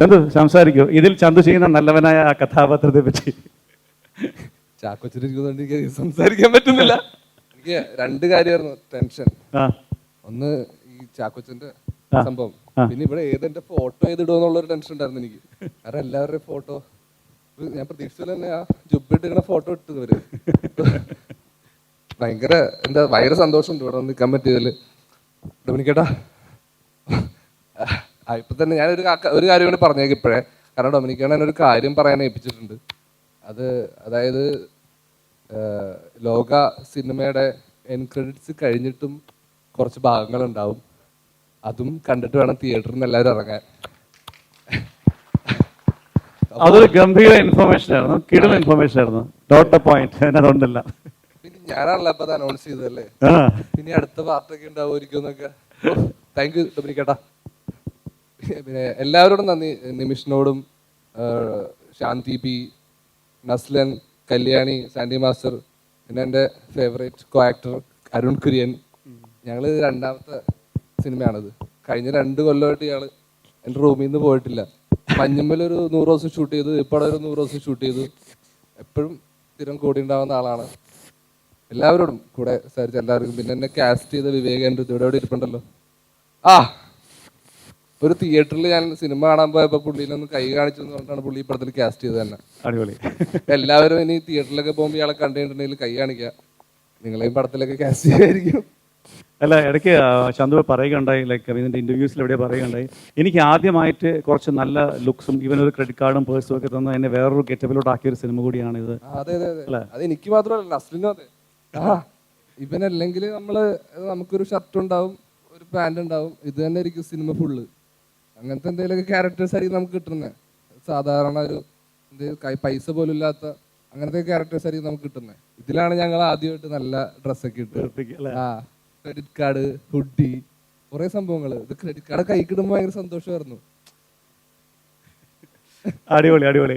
ചന്തു സംസാരിക്കൂ. ഇതിൽ ചന്തു ചെയ്യുന്ന നല്ലവനായ ആ കഥാപാത്രത്തെ പറ്റി. ചാക്കോച്ചിരിക്കുന്നതുകൊണ്ട് എനിക്ക് സംസാരിക്കാൻ പറ്റുന്നില്ല. എനിക്ക് രണ്ട് കാര്യമായിരുന്നു. ടെൻഷൻ. ഒന്ന് ഈ ചാക്കോച്ചന്റെ. സംഭവം. പിന്നെ ഇവിടെ ഏതെന്റെ ഫോട്ടോ ഏതിടുമെന്നുള്ള ഒരു ടെൻഷൻ ഉണ്ടായിരുന്നു എനിക്ക്. കാരണം എല്ലാവരുടെയും ഫോട്ടോ. ഞാൻ പ്രതീക്ഷിച്ചില്ല തന്നെ ആ ജുബിട്ടിങ്ങനെ ഫോട്ടോ ഇട്ടത് ഇവർ. ഭയങ്കര എന്താ ഭയങ്കര സന്തോഷമുണ്ട് ഇവിടെ നിൽക്കാൻ പറ്റിയതിൽ. ഡൊമിനിക്കേട്ടാ. ഇപ്പൊ തന്നെ ഞാൻ ഒരു ഒരു കാര്യം കൂടി പറഞ്ഞേക്ക് ഇപ്പോഴേ. കാരണം ഡൊമിനിക്കാണ് എന്നൊരു കാര്യം പറയാൻ ഏൽപ്പിച്ചിട്ടുണ്ട്. അത് അതായത് ലോക സിനിമയുടെ എൻ ക്രെഡിറ്റ്സ് കഴിഞ്ഞിട്ടും കുറച്ച് ഭാഗങ്ങൾ ഉണ്ടാവും അതും കണ്ടിട്ട് വേണം തിയേറ്ററിൽ നിന്ന് എല്ലാവരും ഇറങ്ങാൻ. അതൊരു ഗംഭീര ഇൻഫർമേഷൻ ആയിരുന്നു. കിടൽ ഇൻഫർമേഷൻ ആയിരുന്നു. ഡോട്ട് പോയിന്റ് അതുകൊണ്ടല്ല പിന്നെ ഞാനാണല്ലോ അപ്പൊ അനൗൺസ് ചെയ്തല്ലേ ഇനി പിന്നെ അടുത്ത പാർട്ടൊക്കെ ഉണ്ടാവുമായിരിക്കും എന്നൊക്കെ. താങ്ക് യു ഡൊമിനിക്കേട്ടാ. പിന്നെ എല്ലാവരോടും നന്ദി. നിമിഷിനോടും Shanthi P Naslen Kalyani Sandy master പിന്നെ എന്റെ favourite co actor Arun Kurian. ഞങ്ങൾ രണ്ടാമത്തെ സിനിമയാണത്. കഴിഞ്ഞ രണ്ട് കൊല്ലമായിട്ട് ഇയാൾ എന്റെ റൂമിൽ നിന്ന് പോയിട്ടില്ല. മഞ്ഞമ്മൽ ഒരു നൂറ് ദിവസം ഷൂട്ട് ചെയ്തു ഇപ്പോൾ ഒരു നൂറ് ദിവസം ഷൂട്ട് ചെയ്തു. എപ്പോഴും സ്ഥിരം കൂടി ഉണ്ടാവുന്ന ആളാണ്. എല്ലാവരോടും കൂടെ സരിച്ച എല്ലാവർക്കും പിന്നെ എന്നെ കാസ്റ്റ് ചെയ്ത ഇവിടെ ഇവിടെ ഇരിപ്പുണ്ടല്ലോ. ആ ഒരു തിയേറ്ററിൽ ഞാൻ സിനിമ കാണാൻ പോയപ്പോ പുള്ളിയിലൊന്ന് കൈ കാണിച്ചു പറഞ്ഞിട്ടാണ് പുള്ളി ഈ പടത്തിൽ കാസ്റ്റ് ചെയ്തത് തന്നെ. അടിപൊളി. എല്ലാവരും ഇനി തിയേറ്ററിലൊക്കെ പോകുമ്പോൾ ഇയാളെ കണ്ടിട്ടുണ്ടെങ്കിൽ കൈ കാണിക്കുക നിങ്ങളെയും പടത്തിലൊക്കെ കാസ്റ്റ് ചെയ്യായിരിക്കും അല്ല ഇടയ്ക്ക് ചന്ദു ചന്തു പറയുകയുണ്ടായി ലൈക്ക് ഇതിന്റെ ഇന്റർവ്യൂസിൽ എവിടെ പറയുകയുണ്ടായി. എനിക്ക് ആദ്യമായിട്ട് കുറച്ച് നല്ല ലുക്സും ഇവൻ ഒരു ക്രെഡിറ്റ് കാർഡും പേഴ്സും ഒക്കെ തന്ന എന്നെ വേറൊരു ഗെറ്റപ്പിലോട്ട് ആക്കിയ ഒരു സിനിമ കൂടിയാണ് ഇത്. അതെ എനിക്ക് മാത്രമല്ല അതെ. ഇവനല്ലെങ്കിൽ നമ്മൾ നമുക്കൊരു ഷർട്ട് ഉണ്ടാവും ഒരു പാന്റ് ഉണ്ടാവും. ഇത് തന്നെ ആയിരിക്കും സിനിമ ഫുള്ള് അങ്ങനത്തെ എന്തെങ്കിലുമൊക്കെ ക്യാരക്ടേഴ്സ് ആയിരിക്കും നമുക്ക് കിട്ടുന്നത് സാധാരണ ഒരു എന്ത് പൈസ പോലും ഇല്ലാത്ത അങ്ങനത്തെ ക്യാരക്ടേഴ്സ് ആയിരിക്കും നമുക്ക് കിട്ടുന്നത് ഇതിലാണ് ഞങ്ങൾ ആദ്യമായിട്ട് നല്ല ഡ്രസ്സൊക്കെ ഇട്ട് ആ ക്രെഡിറ്റ് കാർഡ് ഹുഡി കുറെ സംഭവങ്ങൾ ഇത് ക്രെഡിറ്റ് കാർഡ് കൈ കൈക്കിടുമ്പോൾ ഭയങ്കര സന്തോഷമായിരുന്നു. അടിപൊളി അടിപൊളി.